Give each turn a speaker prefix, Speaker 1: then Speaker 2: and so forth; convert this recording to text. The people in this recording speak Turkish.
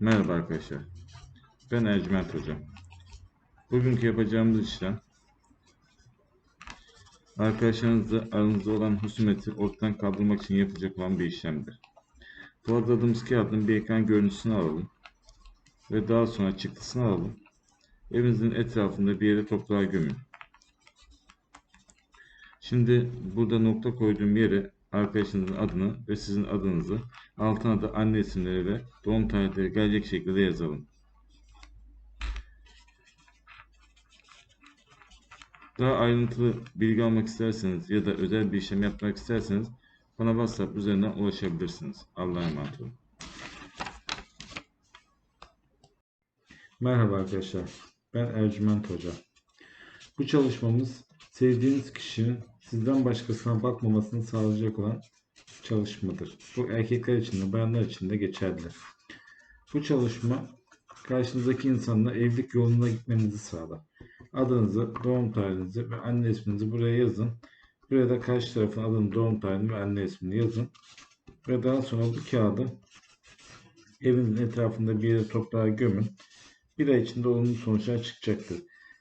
Speaker 1: Merhaba arkadaşlar. Ben Ercüment Hoca. Bugünkü yapacağımız işlem arkadaşlarınızla aranızda olan husumeti ortadan kaldırmak için yapılacak olan bir işlemdir. Bu hazırladığımız kağıdın bir ekran görüntüsünü alalım ve daha sonra çıktısını alalım. Evinizin etrafında bir yere toprağa gömün. Şimdi burada nokta koyduğum yere arkadaşınızın adını ve sizin adınızı altına da anne isimleri ve doğum tarihleri gelecek şekilde yazalım. Daha ayrıntılı bilgi almak isterseniz ya da özel bir işlem yapmak isterseniz bana WhatsApp üzerinden ulaşabilirsiniz. Allah'a emanet olun.
Speaker 2: Merhaba arkadaşlar. Ben Ercüment Hoca. Bu çalışmamız sevdiğiniz kişinin sizden başkasına bakmamasını sağlayacak olan çalışmadır. Bu erkekler için de bayanlar için de geçerli. Bu çalışma karşınızdaki insanla evlilik yoluna gitmenizi sağlar. Adınızı, doğum tarihinizi ve anne isminizi buraya yazın. Buraya da karşı tarafın adını, doğum tarihini ve anne ismini yazın. Ve daha sonra bu kağıdı evinizin etrafında bir yere toprağa gömün bir ay içinde olumlu sonuçlar çıkacaktır.